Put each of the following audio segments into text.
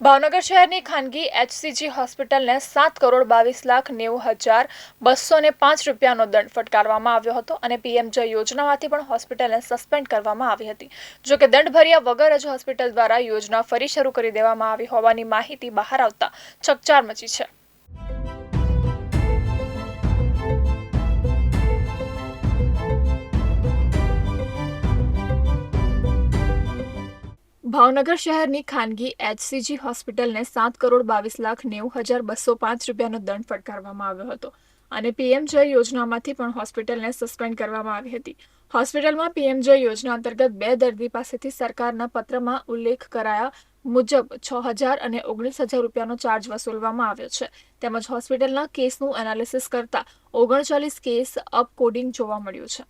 ભાવનગર શહેરની ખાનગી એચસીજી હોસ્પિટલને સાત કરોડ બાવીસ લાખ નેવું હજાર બસો ને પાંચ રૂપિયાનો દંડ ફટકારવામાં આવ્યો હતો અને પીએમ જય યોજનામાંથી પણ હોસ્પિટલને સસ્પેન્ડ કરવામાં આવી હતી. જો કે દંડ ભર્યા વગર જ હોસ્પિટલ દ્વારા યોજના ફરી શરૂ કરી દેવામાં આવી હોવાની માહિતી બહાર આવતા ચકચાર મચી છે. ભાવનગર શહેરની ખાનગી એચસીજી હોસ્પિટલને સાત કરોડ બાવીસ લાખ નેવું હજાર બસો પાંચ રૂપિયાનો દંડ ફટકારવામાં આવ્યો હતો અને પીએમજય યોજનામાંથી પણ હોસ્પિટલને સસ્પેન્ડ કરવામાં આવી હતી. હોસ્પિટલમાં પીએમજય યોજના અંતર્ગત બે દર્દી પાસેથી સરકારના પત્રમાં ઉલ્લેખ કરાયા મુજબ છ હજાર અને ઓગણીસ હજાર રૂપિયાનો ચાર્જ વસૂલવામાં આવ્યો છે. તેમજ હોસ્પિટલના કેસનું એનાલિસિસ કરતા ઓગણચાલીસ કેસ અપકોડિંગ જોવા મળ્યું છે.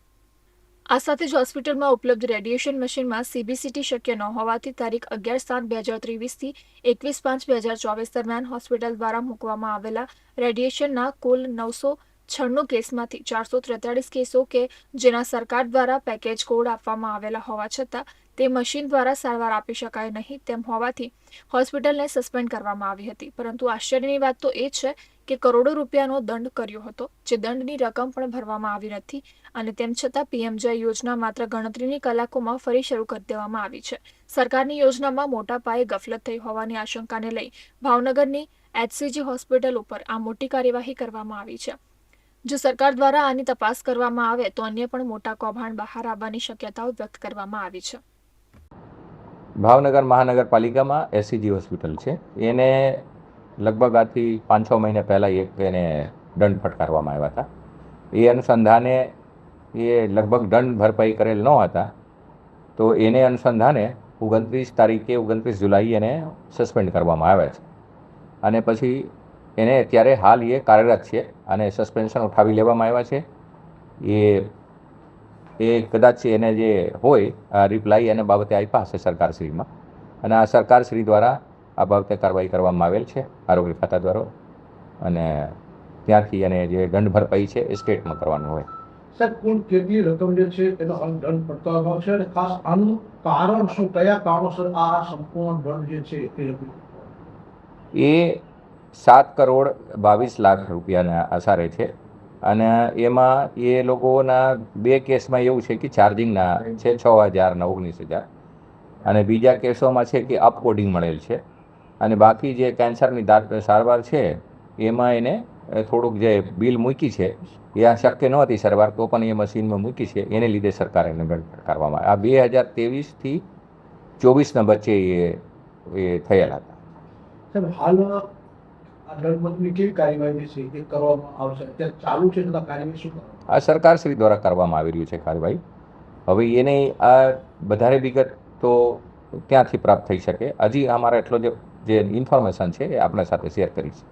આ સાથે જ હોસ્પિટલમાં ઉપલબ્ધ રેડિયેશન મશીનમાં સીબીસીટી શક્ય ન હોવાથી તારીખ અગિયાર સાત બે હજાર ત્રેવીસથી એકવીસ પાંચ બે હજાર ચોવીસ દરમિયાન હોસ્પિટલ દ્વારા મૂકવામાં આવેલા રેડિયેશનના કુલ નવસો છન્નું કેસમાંથી ચારસો ત્રેતાળીસ કેસો કે જેના સરકાર દ્વારા પેકેજ કોડ આપવામાં આવેલા હોવા છતાં તે મશીન દ્વારા સારવાર આપી શકાય નહીં તેમ હોવાથી હોસ્પિટલને સસ્પેન્ડ કરવામાં આવી હતી. પરંતુ આશ્ચર્યની વાત તો એ છે કે કરોડો રૂપિયાનો દંડ કર્યો હતો, જે દંડની રકમ પણ ભરવામાં આવી નથી અને તેમ છતાં પીએમજય યોજના માત્ર ગણતરીની કલાકોમાં ફરી શરૂ કરી દેવામાં આવી છે. સરકારની યોજનામાં મોટા પાયે ગફલત થઈ હોવાની આશંકાને લઈ ભાવનગરની એચસીજી હોસ્પિટલ ઉપર આ મોટી કાર્યવાહી કરવામાં આવી છે. જો સરકાર દ્વારા આની તપાસ કરવામાં આવે, તો અન્ય પણ મોટા કૌભાંડ બહાર આવવાની શક્યતાઓ વ્યક્ત કરવામાં આવી છે. ભાવનગર મહાનગરપાલિકામાં એસસીજી હોસ્પિટલ છે. એને લગભગ આથી પાંચ છ મહિને પહેલાં એક એને દંડ ફટકારવામાં આવ્યા હતા. એ અનુસંધાને એ લગભગ દંડ ભરપાઈ કરેલ ન હતા, તો એને અનુસંધાને ઓગણત્રીસ તારીખે, ઓગણત્રીસ જુલાઈ એને સસ્પેન્ડ કરવામાં આવ્યા છે. અને પછી એને અત્યારે હાલ એ કાર્યરત છે અને સસ્પેન્શન ઉઠાવી લેવામાં આવ્યા છે. એ એ કદાચ એને જે હોય રિપ્લાય એને બાબતે આપ્યા હશે સરકારશ્રીમાં. અને આ સરકારશ્રી દ્વારા આ બાબતે કાર્યવાહી કરવામાં આવેલ છે આરોગ્ય ખાતા દ્વારા. અને ત્યારથી એને જે દંડ ભરપાઈ છે એ સ્ટેટમાં કરવાનું હોય. સર કુલ કેટલી રકમ જે છે એનો દંડ ફટકારવામાં છે? અને ખાસ આનું કારણ શું? કયા કારણોસર આ સંપૂર્ણ દંડ જે છે એ એ સાત કરોડ બાવીસ લાખ રૂપિયાના આસારે છે. અને એમાં એ લોકોના બે કેસમાં એવું છે કે ચાર્જિંગના છે છ હજાર ને ઓગણીસ હજાર. અને બીજા કેસોમાં છે કે અપકોડિંગ મળેલ છે. અને બાકી જે કેન્સરની સારવાર છે એમાં એને થોડુંક જે બિલ મૂકી છે એ આ શક્ય નહોતી સારવાર તો પણ એ મશીનમાં મૂકી છે એને લીધે સરકારે એને કરવામાં આ બે હજાર ત્રેવીસથી ચોવીસના વચ્ચે એ એ થયેલા હતા. હાલ આ સરકાર કેવી કાર્યવાહી જે છે? એ કરવામાં આવશે. અત્યારે ચાલુ છે છતાં કાર્યવાહી શું કરવામાં આ સરકારશ્રી દ્વારા કરવામાં આવી રહ્યું છે કાર્યવાહી. હવે એને આ વધારે વિગત તો ક્યાંથી પ્રાપ્ત થઈ શકે? હજી અમારા એટલો જે જે ઇન્ફોર્મેશન છે એ આપણા સાથે શેર કરીશ.